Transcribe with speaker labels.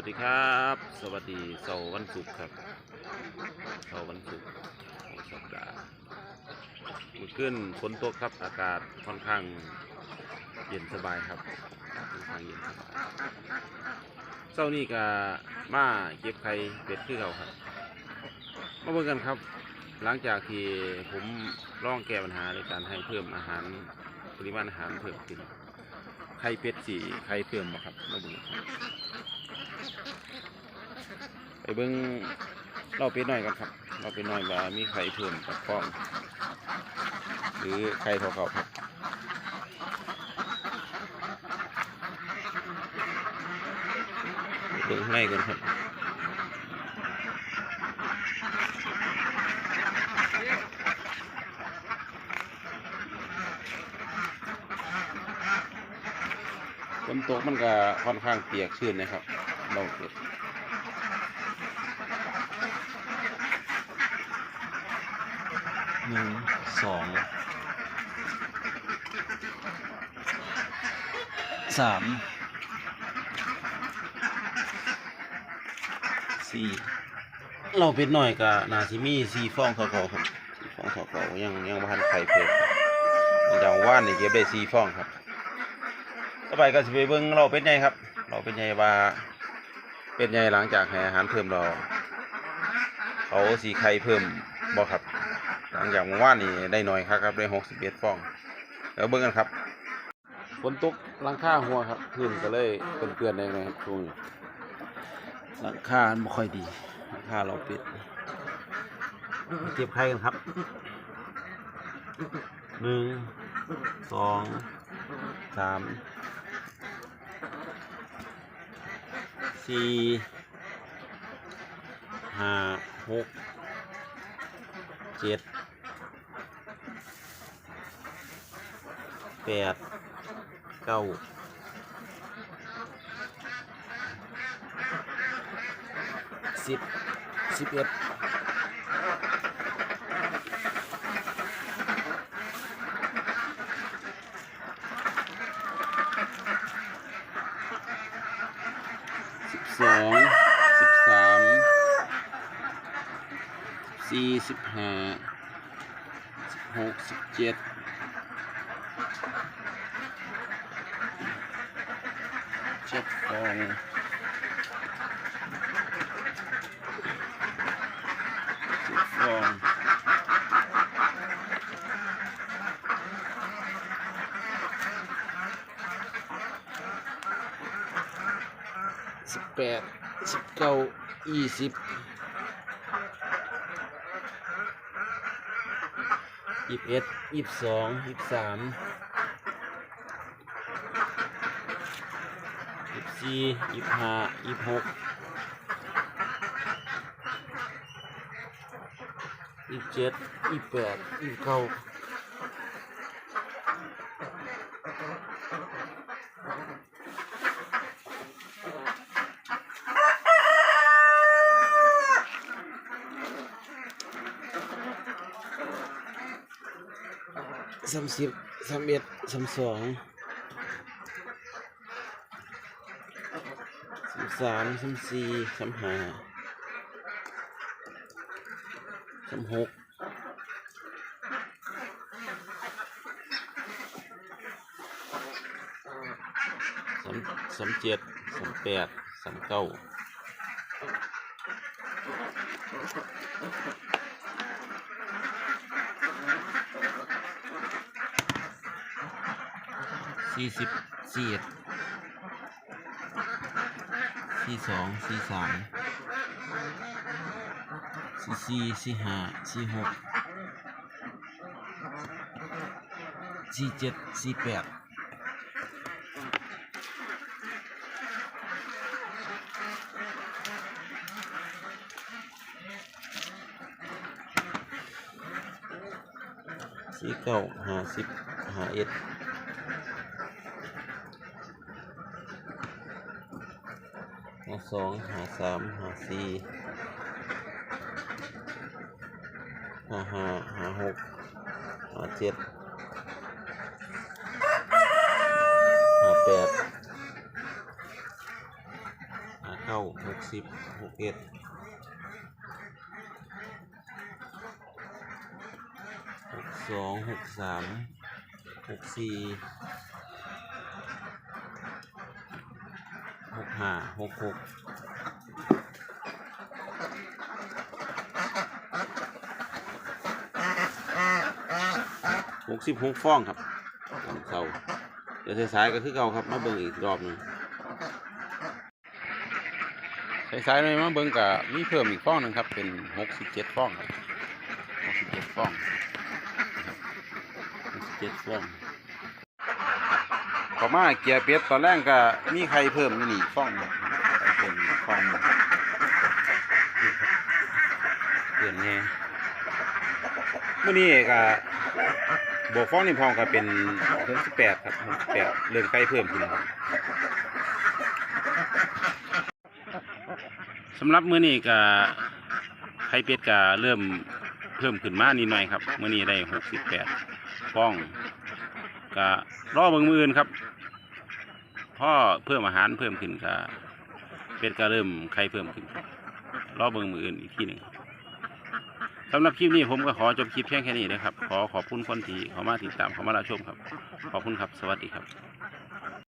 Speaker 1: วัสดีครับ สวัสดีเสาร์วันศุกร์ครับเสาร์วันศุกร์ของสัปดาห์มือขึ้นฝนตกครับ อากาศค่อนข้างเย็นสบายครับค่อนข้างเย็นสบายเช้านี้ก็มาเก็บไข่เป็ดคือเขาครับ มาเบิ่งกันครับ หลังจากที่ผมลองแก้ปัญหาในการให้เพิ่มอาหารปริมาณอาหารเพิ่มขึ้นไข่เป็ดสีไข่เพิ่มบ่ครับมาเบิ่งครับ ไปเบิ้งเราเป็ดหน่อยกันครับ เราเป็ดหน่อยว่ามีไข่เพิ่มกับฟอง หรือไข่เท่าเขาครับเบิ้งข้กันครับฝนตกมันก็ค่อนข้างเปียกชื้นนะครับ เราเป็ด
Speaker 2: หนึ่งสองสามสี่
Speaker 1: เราเป็ดหน่อยก็นาซิมีสี่ฟองเท่าเขาครับสี่ฟองเท่าเขายังยังพันไข่เพิ่มอย่างว่านนี่เก็บได้สี่ฟองครับ ต่อไปก็จะไปเบิ้งเราเป็ดใหญ่ครับ เราเป็ดใหญ่ว่า เป็ดใหญ่หลังจากให้อาหารเพิ่มเราเขาสีไข่เพิ่มบ่ครับ หลังจากเมื่อว่านนี่ได้น้อยครับครับได้หกสิบเอ็ดฟองแล้วเบิ้งกันครับฝนตกหลังคาหัวครับพื้นก็เลยเปื้อนๆได้ไหมครับช่วงนี้หลังคามันบ่ค่อยดีถ้าเราปิดเก็บไข่กันครับหนึ่งสองสาม สี่ห้าหกเจ็ดแปดเก้าสิบสิบเอ็ด สองสิบสามสี่สิบห้าสิบหกสิบเจ็ดเจ็ดสอง สิบฟอง สิบแปดสิบเก้ายี่สิบยี่สิบเอ็ดยี่สิบสองยี่สิบสามยี่สิบสี่ยี่สิบห้ายี่สิบหกยี่สิบเจ็ดยี่สิบแปดยี่สิบเก้า สามสิบสามเอ็ดสามสองสามสามสามสี่สามห้าสามหกสามสามเจ็ดสามแปดสามเก้า สี่สิบสี่เอ็ดสี่สองสี่สามสี่สี่สี่ห้าสี่หกสี่เจ็ดสี่แปดสี่เก้าห้าสิบห้าเอ็ดห้า สองห้าสามห้าสี่ห้าห้าห้าหกห้าเจ็ดห้าแปดห้าเก้าหกสิบหกเอ็ดหกสองหกสามหกสี่ หกห้าหกหกหกสิบหกฟองครับเสาเดี๋ยวสายๆก็คือเก่าครับ มาเบิ่งอีกรอบหนึงสายๆหน่อยมาเบิ่งกับมีเพิ่มอีกฟองหนึ่งครับ เป็นหกสิบเจ็ดฟองหกสิบเจ็ดฟองหกสิบเจ็ดฟอง ต่อมาเกียร์เป็ดตอนแรกก็มีใครเพิ่มอยู่นี่ฟองหนึ่งไข่เพิ่มอีกฟองหนึ่งนี่ครับเปลี่ยนแน่เมื่อนี้ก็บวกฟองนี่พองก็เป็นหกสิบแปดครับหกสิบแปดเริ่มใกล้เพิ่มขึ้นครับสำหรับมื้อนี้ก็ไข่เป็ดก็เริ่มเพิ่มขึ้นมานิดหน่อยครับมื้อนี้ได้หกสิบแปดฟอง ก็รอเบิ่งมืออื่นครับพ่อเพิ่มอาหารเพิ่มขึ้นก็เป็ดก็เริ่มไข่เพิ่มขึ้นรอเบิ่งมืออื่นอีกทีหนึ่งสำหรับคลิปนี้ผมก็ขอจบคลิปเพียงแค่นี้นะครับ ขอขอบคุณคนที่เขามาติดตามเขามารับชมครับ ขอบคุณครับ สวัสดีครับ